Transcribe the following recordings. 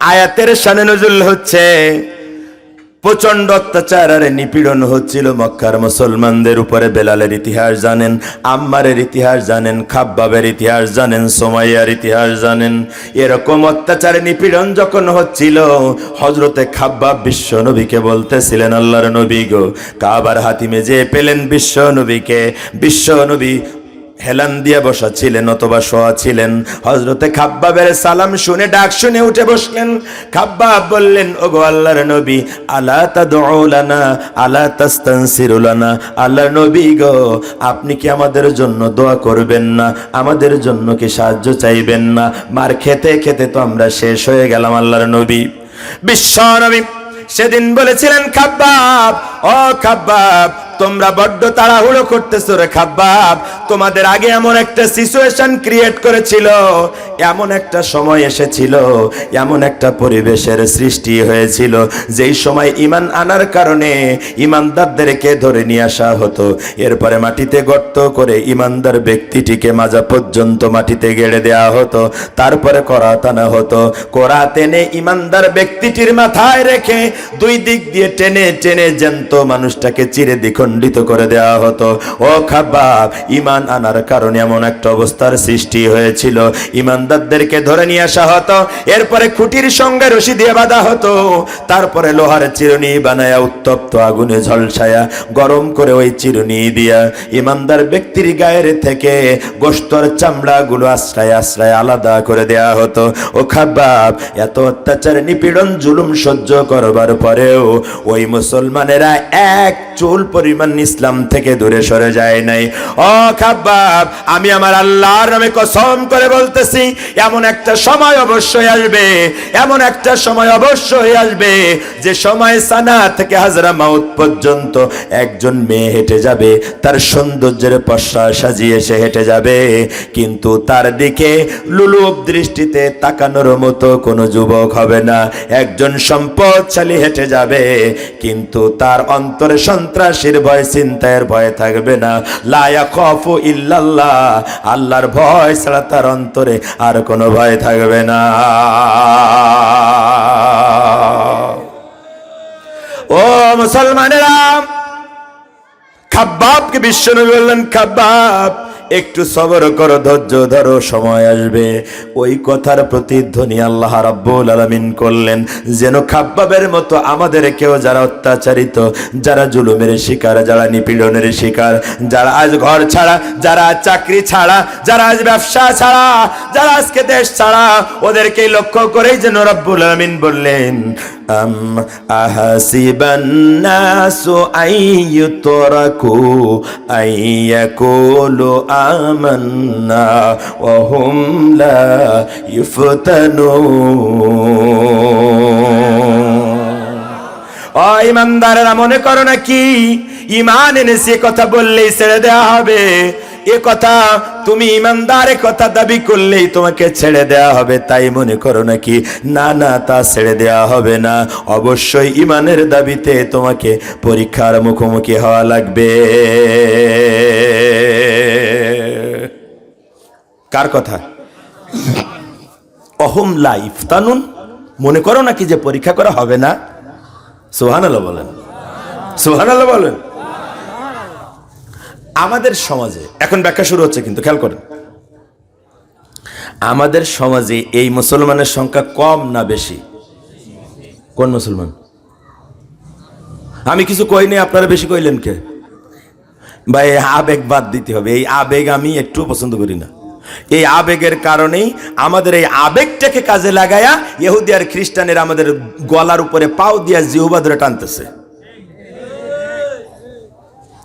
আয়াতের শানে নজুল হচ্ছে প্রচণ্ড অত্যাচার আর নিপীড়ন হচ্ছিল মক্কার মুসলমানদের উপরে, বেলালের ইতিহাস জানেন, আম্মারের ইতিহাস জানেন, খাব্বাবের ইতিহাস জানেন, সোমাইয়ার ইতিহাস জানেন। এরকম অত্যাচার নিপীড়ন যখন হচ্ছিল হজরতে খাব্বাব বিশ্ব নবীকে বলতেছিলেন, আল্লাহর নবী গো, কাবার হাতিমে যে পেলেন বিশ্ব নবীকে, বিশ্ব নবী হেলান দিয়ে বসা ছিলেন অথবা শোয়া ছিলেন। হজরতে খাব্বাবের সালাম শুনে ডাক শুনে উঠে বসলেন। খাব্বা বললেন, ওগো আল্লাহর নবী, আলা তাদউলানা আলা তাস্তানসিরুলানা আল্লাহর নবী গো, আপনি কি আমাদের জন্য দোয়া করবেন না? আমাদের জন্য কি সাহায্য চাইবেন না? মার খেতে খেতে তো আমরা শেষ হয়ে গেলাম আল্লাহর নবী। বিশ্ব নবী সেদিন বলেছিলেন, খাব্বাব ও খাব্বাব, তোমরা বড্ড তাড়াহুড়ো করতেছো রে খাব্বাব। তোমাদের আগে এমন একটা সিচুয়েশন ক্রিয়েট করেছিল, এমন একটা সময় এসেছিল, এমন একটা পরিবেশের সৃষ্টি হয়েছিল, যেই সময় ইমান আনার কারণে ইমানদারদেরকে ধরে নিয়ে আসা হতো। এরপরে মাটিতে গর্ত করে ইমানদার ব্যক্তিটিকে মাজা পর্যন্ত মাটিতে গেড়ে দেওয়া হতো, তারপরে করাত আনা হতো। কোরা টেনে ইমানদার ব্যক্তিটির মাথায় রেখে দুই দিক দিয়ে টেনে টেনে জ্যান্ত মানুষটাকে চিরে দ্বিখণ্ডিত করে দেওয়া হতো। ও খাবাব ইমান আনার কারণে এমন একটা অবস্থার সৃষ্টি হয়েছিল। ইমানদারদেরকে ধরে নিয়ে আসা হতো, এরপরে খুঁটির সঙ্গে রশি দিয়ে বাঁধা হতো। তারপরে লোহার চিরুনি বানায়া উত্তপ্ত আগুনে ঝলসায়া গরম করে ওই চিরুনি দিয়া ইমানদার ব্যক্তির গায়ের থেকে গোস্তর চামড়াগুলো আশ্রয় আশ্রয় আলাদা করে দেয়া হতো। ও খাবাব এত অত্যাচার নিপীড়ন, জুলুম সহ্য করবার পরেও ওই মুসলমানেরা এক চুল পরিমাণ ইসলাম থেকে দূরে সরে যায় নাই। ও খাবাব আমি আমার আল্লাহর নামে কসম করে বলতেছি, এমন একটা সময় অবশ্যই আসবে, এমন একটা সময় অবশ্যই আসবে, যে সময় সানা থেকে হাজরা মাউত পর্যন্ত একজন মেয়ে হেঁটে যাবে, তার সৌন্দর্যের পশ্চা সাজিয়ে সে হেঁটে যাবে। কিন্তু তার দিকে লুলুপ দৃষ্টিতে তাকানোর মতো কোনো যুবক হবে না, একজন সম্পদশালী হেঁটে যাবে, কিন্তু তার অন্তরে সন্ত্রাসীর ভয় চিন্তায়ের ভয় থাকবে না। লায়া খফু ইল্লাল্লাহ, আল্লাহর ভয় ছাড়া তার অন্তরে আর কোনো ভয় থাকবে না। ও মুসলমানেরা, খাব্বাবকে বিশ্বনবী বললেন, খাব্বাব একটু সবর করো, ধৈর্য ধরো, সময় আসবে। ওই কথার প্রতিধ্বনি আল্লাহ রাব্বুল আলামিন করলেন। যেন খাব্বাবের মতো আমাদের কেউ যারা অত্যাচারিত, যারা জুলুমের শিকার, যারা নিপীড়নের শিকার, যারা আজ ঘর ছাড়া, যারা আজ চাকরি ছাড়া, যারা আজ ব্যবসা ছাড়া, যারা আজকে দেশ ছাড়া ওদেরকে লক্ষ্য করেই যেন রব্বুল আলামিন বললেন আম আহাসিবান্নাসু আইয়ুতরাকু আইয়াকুলু আমান্না ওয়া হুম লা ইফতানুন ও ইমানদারেরা মনে করো নাকি? ইমান এনেছে কথা বললেই ছেড়ে দেওয়া হবে। এ কথা তুমি ইমানদার কথা দাবি করলেই তোমাকে ছেড়ে দেওয়া হবে, তাই মনে করো নাকি? না না, তা ছেড়ে দেওয়া হবে না। অবশ্যই ইমানের দাবিতে তোমাকে পরীক্ষার মুখোমুখি হওয়া লাগবে। কার কথা? অহম লাইফ তানুন মনে করো নাকি যে পরীক্ষা করা হবে না? সোহান বলেন। সোহান বলেন। আমাদের সমাজে, এখন ব্যাখ্যা শুরু হচ্ছে কিন্তু, খেয়াল করেন। আমাদের সমাজে এই মুসলমানের সংখ্যা কম না বেশি? কোন মুসলমান? আমি কিছু কইনি, আপনারা বেশি কইলেন কে? ভাই আবেগ বাদ দিতে হবে, এই আবেগ আমি একটু পছন্দ করি না। এই আবেগের কারণেই আমাদের এই আবেগটাকে কাজে লাগায়া ইহুদি আর খ্রিস্টানের আমাদের গলার উপরে পাও দিয়া জিহুবা টানতেছে।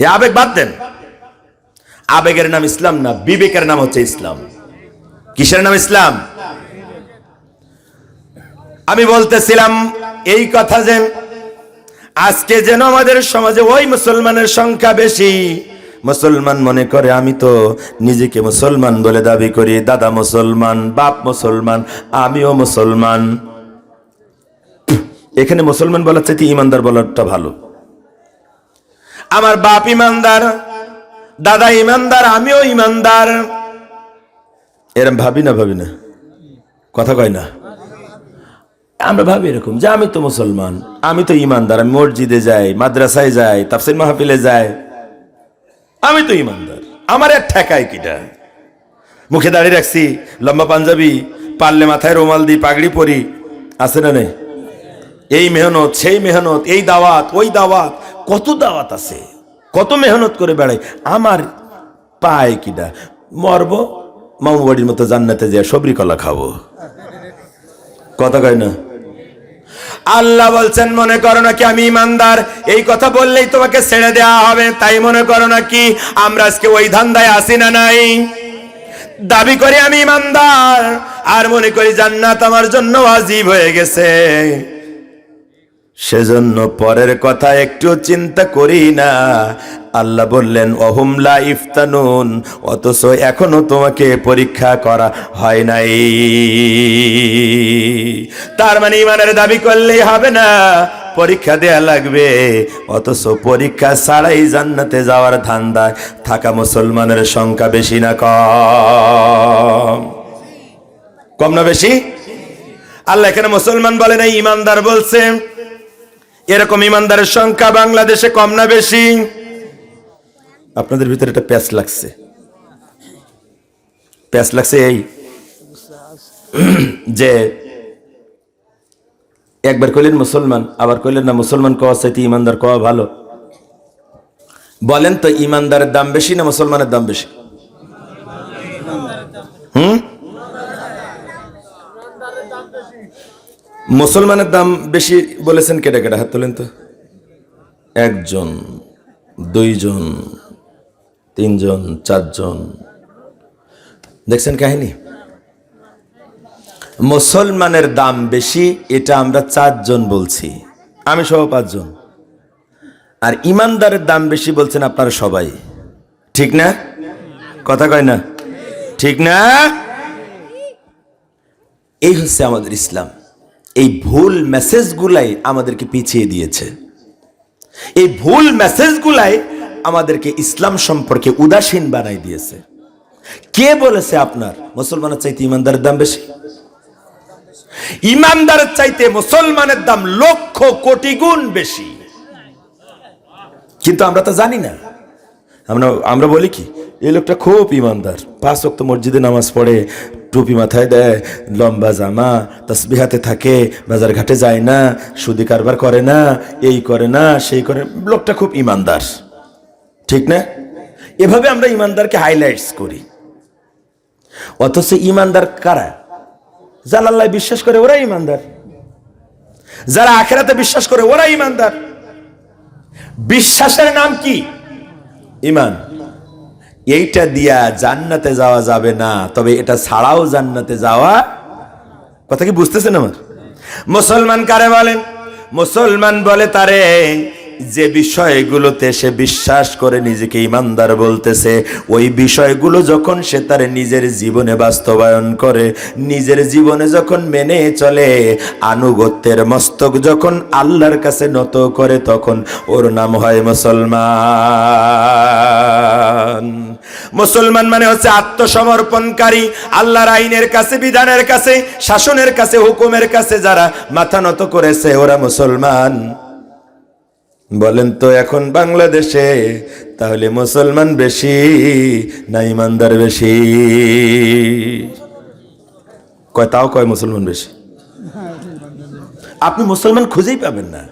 এই আবেগ বাদ দেন। আবেগের নাম ইসলাম না, বিবেকের নাম হচ্ছে ইসলাম। কিসের নাম ইসলাম? আমি বলতেছিলাম এই কথা যে আজকে যেন আমাদের সমাজে ওই মুসলমানের সংখ্যা বেশি। মুসলমান মনে করে আমি তো নিজেকে মুসলমান বলে দাবি করি, দাদা মুসলমান, বাপ মুসলমান, আমিও মুসলমান। এখানে মুসলমান বলার চাইতে ইমানদার বলারটা ভালো। আমার বাপ ইমানদার দাদা ইমানদার, আমিও ইমানদার। এরম ভাবি না ভাবি না? কথা কয় না? আমরা ভাবি এরকম যে আমি তো মুসলমান, আমি তো ইমানদার, আমি মসজিদে যাই, মাদ্রাসায় যাই, তাফসির মাহফিলে যাই। আমি তো ইমানদার, আমার এক ঠেকায় কিটা? মুখে দাঁড়িয়ে রাখছি, লম্বা পাঞ্জাবি, পারলে মাথায় রুমাল দিই, পাগড়ি পরি, আছে না নেই? এই মেহনত, সেই মেহনত, এই দাওয়াত, ওই দাওয়াত, কত দাওয়াত আছে? কত মেহনত করে বেড়াই? আমার পায় কিটা মরব মামু বাড়ির মতো জান্নাতে যে সবরি কলা খাব। কথা কয় না? আল্লাহ বলছেন, মনে করো নাকি আমি ইমানদার? এই কথা বললেই তোমাকে ছেড়ে দেওয়া হবে, তাই মনে করো নাকি আমরা আজকে ওই ধান্দায় আসি না নাই? দাবি করি আমি ইমানদার, আর মনে করি জান্নাত আমার জন্য ওয়াজিব হয়ে গেছে। সেজন্য পরের কথা একটু চিন্তা করি না। আল্লাহ বললেন অহুমলা ইফতানুন, অথচ এখনও তোমাকে পরীক্ষা করা হয় নাই। তার মানে ইমানের দাবি করলেই হবে না, পরীক্ষা দেয়া লাগবে। অথচ পরীক্ষা ছাড়াই জান্নাতে যাওয়ার ধান্দায় থাকা মুসলমানের সংখ্যা বেশি না কম। কম না বেশি? আল্লাহ এখানে মুসলমান বলে না ইমানদার বলছে এরকম ইমানদারের সংখ্যা বাংলাদেশে কম না বেশি? আপনাদের ভিতরে একটা প্যাচ লাগছে। প্যাচ লাগছে এই। যে একবার কইলেন মুসলমান, আবার কইলেন না মুসলমান কওয়া চাইতে ইমানদার কওয়া ভালো। বলেন তো, ইমানদারের দাম বেশি না মুসলমানের দাম বেশি? হুম? মুসলমানের দাম বেশি বলেছেন কেটে কেটে, হাত তোলেন তো। একজন, দুইজন, তিনজন, চারজন। দেখছেন কাহিনী? মুসলমানের দাম বেশি, এটা আমরা চারজন বলছি। আমি সহ পাঁচজন। আর ইমানদারের দাম বেশি বলছেন আপনারা সবাই। ঠিক না? কথা কয় না? ঠিক না? এই হচ্ছে আমাদের ইসলাম। এই ভুল মেসেজগুলাই আমাদেরকে পিছিয়ে দিয়েছে। এই ভুল মেসেজগুলাই আমাদেরকে ইসলাম সম্পর্কে উদাসীন বানাই দিয়েছে। কে বলেছে আপনার? মুসলমানের চাইতে ইমানদারের দাম বেশি? ইমানদারের চাইতে মুসলমানের দাম লক্ষ কোটি গুণ বেশি। কিন্তু আমরা তো জানি না। আমরা আমরা বলি কি, এই লোকটা খুব ইমানদার। পাঁচ ওয়াক্ত মসজিদে নামাজ পড়ে টুপি মাথায় দেয়, লম্বা জামা, তসবিহাতে থাকে, বাজার ঘাটে যায় না, সুদি কারবার করে না, এই করে না, সেই করে, লোকটা খুব ইমানদার। ঠিক না? এভাবে আমরা ইমানদারকে হাইলাইটস করি। অথচ ইমানদার কারা? যারা আল্লাহ বিশ্বাস করে ওরা ইমানদার। যারা আখেরাতে বিশ্বাস করে ওরা ইমানদার। বিশ্বাসের নাম কি? ইমান। এইটা দিয়া জান্নাতে যাওয়া যাবে না, তবে এটা ছাড়াও জান্নাতে যাওয়া কথা কি বুঝতেছেন আমার? মুসলমান কারে বলেন? মুসলমান বলে তারে, যে বিষয়গুলোতে সে বিশ্বাস করে নিজেকে ইমানদার বলতেছে, ওই বিষয়গুলো যখন সে তার নিজের জীবনে বাস্তবায়ন করে, নিজের জীবনে যখন মেনে চলে, আনুগত্যের মস্তক যখন আল্লাহর কাছে নত করে, তখন ওর নাম হয় মুসলমান। মুসলমান মানে হচ্ছে আত্মসমর্পণকারী, আল্লাহর আইনের কাছে, বিধানের কাছে, শাসনের কাছে, হুকুমের কাছে যারা মাথা নত করেছে, ওরা মুসলমান। বলেন তো এখন বাংলাদেশে তাহলে মুসলমান বেশি না ইমানদার বেশি? কয়, তাও কয় মুসলমান বেশি? আপনি মুসলমান খুঁজেই পাবেন না।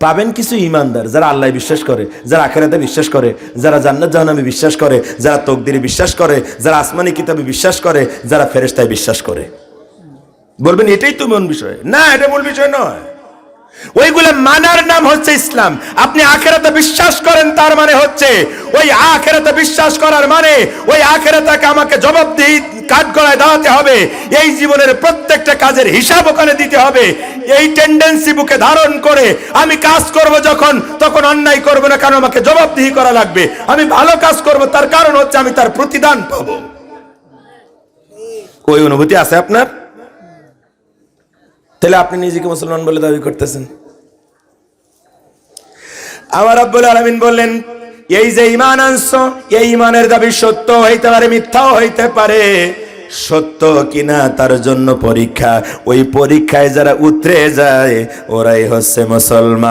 পাবেন কিছু ইমানদার যারা আল্লাহ বিশ্বাস করে, যারা আখেরাতে বিশ্বাস করে, যারা জান্নাত জাহানামে বিশ্বাস করে, যারা তকদিরে বিশ্বাস করে, যারা আসমানি কিতাবে বিশ্বাস করে, যারা ফেরেস্তায় বিশ্বাস করে। বলবেন এটাই তো মূল বিষয়। না, এটা মূল বিষয় নয়। ওইগুলো মানার নাম হচ্ছে ইসলাম। আপনি আখেরাতে বিশ্বাস করেন, তার মানে হচ্ছে ওই আখেরাতে বিশ্বাস করার মানে ওই আখেরাতাকে আমাকে জবাবদিহি কাঠ গড়ায় দাঁড়াতে হবে। এই জীবনের প্রত্যেকটা কাজের হিসাব ওখানে দিতে হবে। এই টেন্ডেন্সি বুকে ধারণ করে আমি কাজ করব যখন, তখন অন্যায় করব না, কারণ আমাকে জবাবদিহি করা লাগবে। আমি ভালো কাজ করব, তার কারণ হচ্ছে আমি তার প্রতিদান পাবো। ওই অনুভূতি আছে আপনার? তাহলে আপনি নিজেকে মুসলমান বলে দাবি করতেছেন। আমার আব্বুল আলমিন বললেন, এই যে ইমান আনছ, এই ইমানের দাবি সত্য হইতে পারে, মিথ্যাও হইতে পারে। সত্য কিনা তার জন্য পরীক্ষা, ওই পরীক্ষায় যারা উতরে যায়, ওরাই হচ্ছে মুসলমান।